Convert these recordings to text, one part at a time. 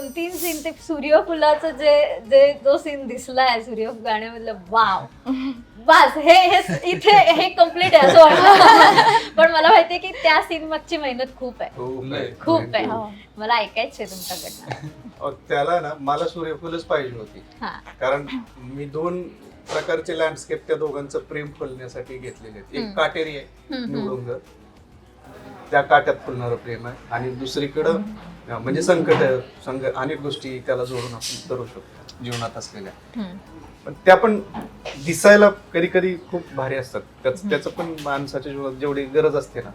दोन तीन सीन ते सूर्यफुलाचं जे जे जो सीन दिसलाय सूर्य गाण्यामधलं वाव. बस हे हे इथे हे कंप्लीट आहे असं वाटतं पण मला माहितीये की त्या सीन मागची मेहनत खूप आहे. खूप आहे. हो. मला ऐकायचंय तुमच्याकडनं त्याला ना मला सूर्यफुलच पाहिजे होती. कारण मी दोन प्रकारचे लँडस्केप त्या दोघांचं प्रेम फुलण्यासाठी घेतलेले एक. काटेरी आहे. निवडुंग त्या काट्यात फुलणारं प्रेम आहे. आणि दुसरीकडं म्हणजे संकट आहे, संग अनेक गोष्टी त्याला जोडून आपण करू शकतो जीवनात असलेल्या. पण त्या पण दिसायला कधी कधी खूप भारी असतात. त्याच त्याचं पण माणसाच्या जीवनात जेवढी गरज असते ना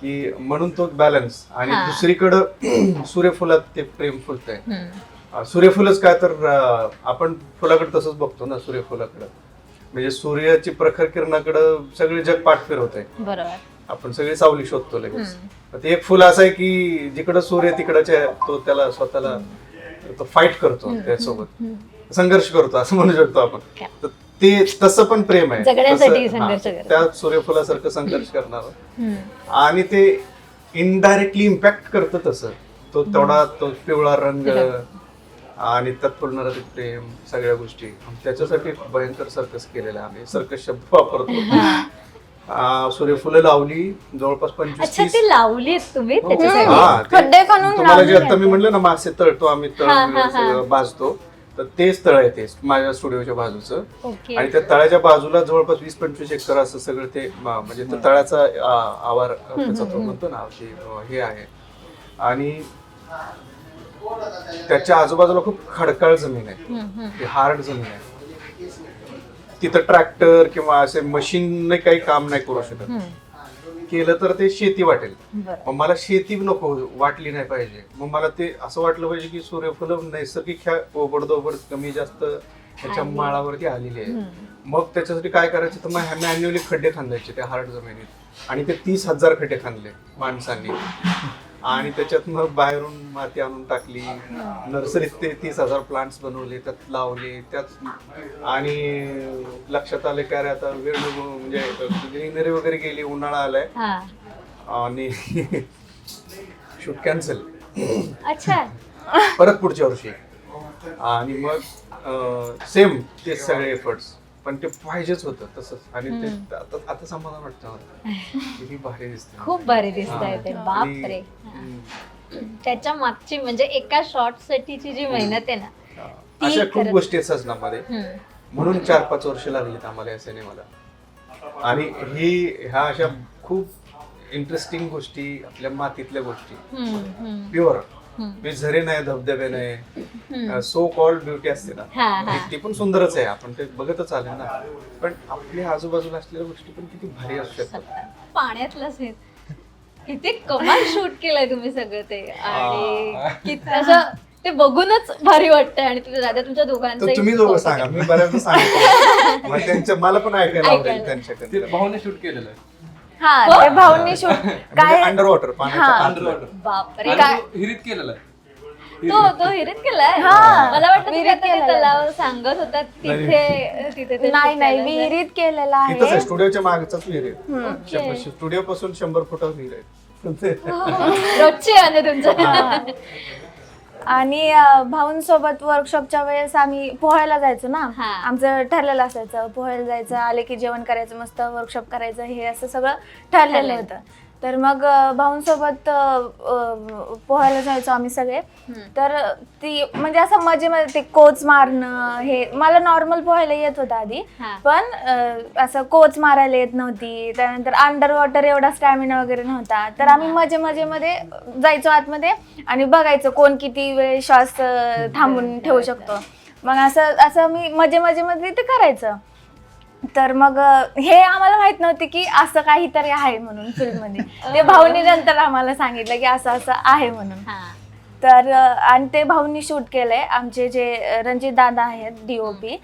की म्हणून तो बॅलन्स आणि. दुसरीकडं सूर्यफुलात ते प्रेम फुलतंय. हम्म. अं, सूर्यफुलच काय तर आपण फुलाकडे तसंच बघतो ना सूर्यफुलाकडं. म्हणजे सूर्याची प्रखर किरणाकडं सगळे जग पाठ फिरवत आहे बरोबर. आपण सगळी सावली शोधतो लगेच. ते एक फुल असं आहे की जिकडं सूर्य तिकडच्या तो त्याला स्वतःला तो फाईट करतो त्यासोबत. संघर्ष करतो असं म्हणू शकतो आपण. तर ते तसं पण प्रेम आहे. त्या सूर्यफुलासारखं संघर्ष करणार. आणि ते इनडायरेक्टली इम्पॅक्ट करतं तसं. तो तेवढा तो पिवळा रंग आणि त्यात फुलणारं ते प्रेम सगळ्या गोष्टी. त्याच्यासाठी भयंकर सर्कस केलेला आम्ही. सर्कस शब्द वापरतो. आ, सूर्यफुलं लावली जवळपास पंचवीस अच्छा तीस. ती लावली तुम्ही. त्याच्यासाठी? हा, ते- खड्डे खणून तुम्हाला जे लावलेले आता मी. म्हणलं ना मासे तळतो आम्ही तळ हा, हा, हा. सगळं भाजतो. तर तेच तळ आहे ते माझ्या स्टुडिओच्या बाजूचं. ओके. आणि त्या तळ्याच्या बाजूला जवळपास वीस पंचवीस एकर असं सगळं ते म- म्हणजे त्या तळ्याचा आ, आवार त्याचा तो म्हणतो ना ते अ, हे आहे. आणि त्याच्या आजूबाजूला खूप खडकाळ जमीन आहे. हम्म, हम्म. ती हार्ड जमीन आहे. तिथं ट्रॅक्टर किंवा असे मशीन काही काम नाही करू शकत. केलं तर ते शेती वाटेल. मग मला शेती नको वाटली नाही पाहिजे मग मला ते असं वाटलं पाहिजे की सूर्यफुलं नैसर्गिक ह्या ओबडदोबड कमी जास्त ह्याच्या आली. माळावरती आलेली आहे. मग त्याच्यासाठी काय करायचं तर मग मॅन्युअली खड्डे खांदायचे त्या हार्ड जमिनीत आणि ते तीस हजार खड्डे खांदले माणसांनी आणि त्याच्यात मग बाहेरून माती आणून टाकली. नर्सरीत ते तीस हजार प्लांट्स बनवले त्यात लावले त्यात आणि लक्षात आले काय रे आता वेळ म्हणजे ग्रीनरी वगैरे गेली उन्हाळा आलाय. आणि शूट कॅन्सल अच्छा. परत पुढच्या वर्षी. आणि मग सेम ते सगळे एफर्ट्स पण ते पाहिजेच होतं तसंच. आणि ते. आता आता समाधान वाटतं मला. किती भारी दिसते खूप भारी दिसत आहे ते. हा. बाप आणि- रे हम्म. त्याच्या मागची म्हणजे एका शॉर्ट साठीची जी मेहनत आहे ना हा. ती अशा खूप गोष्टी आहेत सजनामध्ये हम्म. म्हणून चार पाच वर्ष लागलीत आम्हाला या सिनेमाला. आणि ही ह्या अशा खूप इंटरेस्टिंग गोष्टी आपल्या मातीतल्या गोष्टी. हम्म, हम्म, प्युअर हम्म. झरे नाही धबधबे नाही. सो कॉल्ड ब्युटी असते ना. ती- पण सुंदरच आहे. आपण ते बघतच आले ना. पण आपल्या आजूबाजूला असलेल्या गोष्टी पण किती भारी असू शकतात. पाण्यातलं सीन किती कमाल शूट केलंय तुम्ही सगळं ते. आणि असं ते बघूनच भारी वाटतंय. आणि तुझ्या दादा तुमच्या दोघांचं तुम्ही दोघं सांगा. मी बऱ्याचदा सांगतो. त्यांच्या मला पण ऐकायला आवडेल त्यांच्याकडे भाऊने शूट केलेलं आहे. हा ते भाऊंनी शूट काय अंडर वॉटर पाण्याच्या हा. बापरे काय हिरीत केलेला तो तो हिरीत केलाय? हा. मला वाटतं तुम्ही विहिरीत आता ते केलेला. तलाव सांगत होता तिथे तिथे ते नाही नाही केलंय. विहिरीत केलेला इथंच आहे. आहे स्टुडिओच्या मागचाच विहीर आहे. स्टुडिओ पासून शंभर फुटावर विहीर आहे. रोजची आहे तुमचं? आणि अं, भाऊंसोबत वर्कशॉपच्या वेळेस आम्ही पोहायला जायचो ना हा. आमचं ठरलेलं असायचं पोहायला जायचं आले की जेवण करायचं मस्त वर्कशॉप करायचं हे असं सगळं ठरलेलं ठरलेलं. होतं तर मग भाऊंसोबत अं, पोहायला जायचो आम्ही सगळे. तर ती म्हणजे असं मजेमध्ये ते कोच मारणं हे मला नॉर्मल पोहायला येत होतं आधी. हा. पण अं, असं कोच मारायला येत नव्हती. त्यानंतर अंडर वॉटर एवढा स्टॅमिना वगैरे नव्हता. तर आम्ही मजे मजेमध्ये जायचो आतमध्ये आणि बघायचो कोण किती वेळ श्वास अं, थांबून ठेवू शकतो. मग असं असं मी मजे मजेमध्ये ते करायचं. तर मग अं, हे आम्हाला माहीत नव्हते की असं काहीतरी आहे म्हणून फिल्ममध्ये ते भाऊनी नंतर आम्हाला सांगितलं की असं असं आहे म्हणून. हा. तर अ, आणि ते भाऊंनी शूट केलंय. आमचे जे रणजित दादा आहेत डीओपी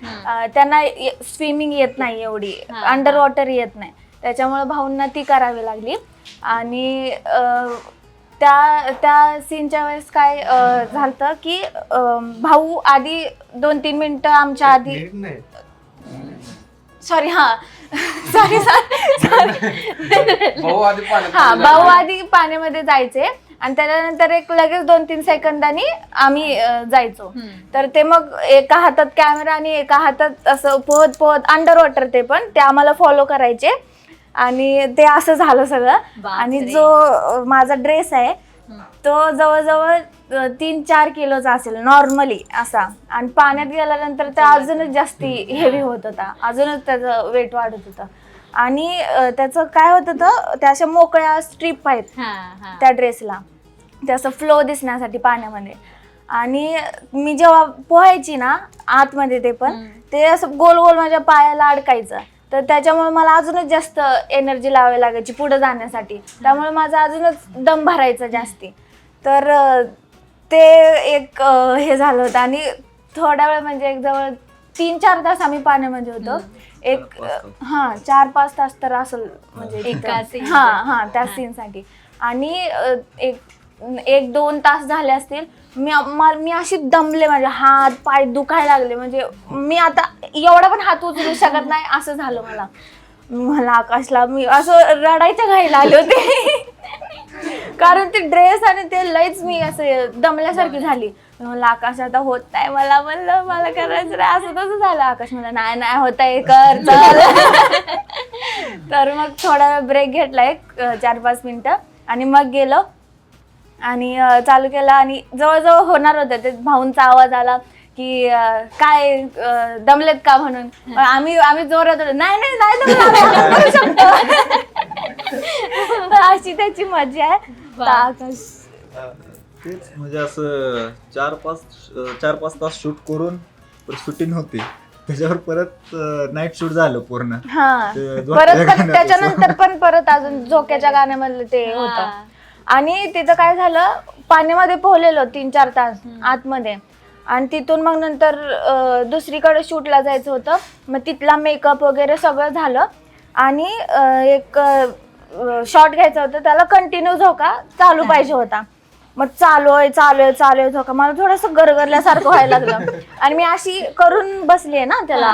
त्यांना स्विमिंग येत नाही एवढी. हा, अंडर वॉटर येत नाही. त्याच्यामुळे भाऊंना ती करावी लागली. आणि अ, त्या त्या सीनच्या वेळेस काय अ, झालं की अ, भाऊ आधी दोन तीन मिनिटं आमच्या आधी नाही. सॉरी हा सॉरी सॉरी भाऊ आधी पाण्यात हा भाऊ आहे. आधी पाण्यामध्ये जायचे आणि त्याच्यानंतर एक लगेच दोन तीन सेकंदांनी आम्ही अं, जायचो. तर ते मग एका हातात कॅमेरा आणि एका हातात असं पोहत पोहत अंडर वॉटर ते पण ते आम्हाला फॉलो करायचे आणि ते असं झालं सगळं बापरे. आणि जो अं, माझा ड्रेस आहे. तो जवळजवळ तीन चार किलोचा असेल नॉर्मली असा. आणि पाण्यात गेल्यानंतर ते अजूनच जास्ती हेवी होत होता. अजूनच त्याचं वेट वाढत होतं. आणि त्याचं काय होत होतं त्या अशा मोकळ्या स्ट्रीप आहेत त्या ड्रेसला ते असं फ्लो दिसण्यासाठी पाण्यामध्ये. आणि मी जेव्हा पोहायची ना आतमध्ये ते पण. ते असं गोल गोल माझ्या पायाला अडकायचं. तर त्याच्यामुळे मला अजूनच जास्त एनर्जी लावावी लागायची पुढे जाण्यासाठी. त्यामुळे माझा अजूनच दम भरायचा जास्ती. तर अं, ते एक अं, हे झालं होतं आणि थोड्या वेळ म्हणजे एक जवळ तीन चार तास आम्ही पाण्यामध्ये होतो. एक. हा चार पाच तास तर असेल म्हणजे एका तिथं. scene हा चं. हा त्या सीन साठी. आणि अ, एक एक दोन तास झाले असतील मी मा- मी अशी दमले माझे हात पाय दुखायला लागले. म्हणजे मी आता एवढा पण हात उचलू शकत नाही असं झालं मला. मला आकाशला मी असं रडायच्या घाईला आले होते. कारण ते ड्रेस आणि ते लईच मी असं दमल्यासारखी झाली. मला म्हणलं आकाश आता होत नाही मला म्हणलं मला करायचं नाही असं तसं झालं. आकाश म्हणलं नाही नाही होत आहे कर चल. तर मग थोडा ब्रेक घेतला एक चार पाच मिनिटं. आणि मग गेलो. आणि चालू केला आणि जवळजवळ होणार होतं ते भाऊंचा आवाज आला की काय दमलेत का म्हणून? आम्ही आम्ही जोरात होतो, नाही नाही नाही शकतो. अशी त्याची मजा आहे. तेच म्हणजे असं चार पाच चार पाच तास शूट करून शूटिंग होती त्याच्यावर परत नाईट शूट झालं पूर्ण. हा. परत त्याच्यानंतर पण परत अजून झोक्याच्या गाण्यामधलं ते होतं. आणि तिथं काय झालं? पाण्यामध्ये पोहलेलो तीन चार तास आतमध्ये. आणि तिथून मग नंतर अं, दुसरीकडे शूटला जायचं होतं. मग तिथला मेकअप वगैरे सगळं झालं. आणि अं, एक शॉट घ्यायचा होता. त्याला कंटिन्यू झोका चालू पाहिजे होता. मग चालू आहे चालू आहे चालू आहे झोका. मला थोडंसं गरगरल्यासारखं व्हायला लागलं. आणि मी अशी करून बसली आहे ना त्याला.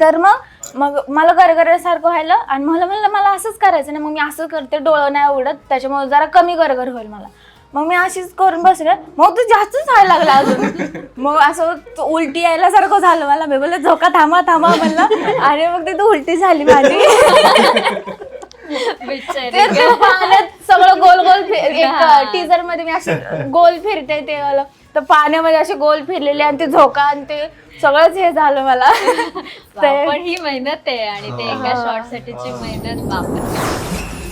तर मग मग मला गरगरल्यासारखं व्हायलं आणि मला म्हणलं मला असंच करायचं नाही. मग मी असं करते डोळं नाही उडत त्याच्यामुळे जरा कमी गरगर होईल मला. मग मी अशीच करून बसले. मग तो जास्तच व्हायला लागला अजून. मग असं उलटी यायला सारखं झालं मला. मी बोलले झोका थांबा थांबा म्हणलं. आणि मग तिथं उलटी झाली माझी. बिचारी. ते ते पाण्यात सगळं गोल गोल टीजरमध्ये मी असे गोल फिरते ते वालं. तर पाण्यामध्ये असे गोल फिरलेले आणि ते झोका आणि ते सगळंच हे झालं मला. पण ही मेहनत आहे आणि ते एका. शॉर्ट साठीची मेहनत बापरे.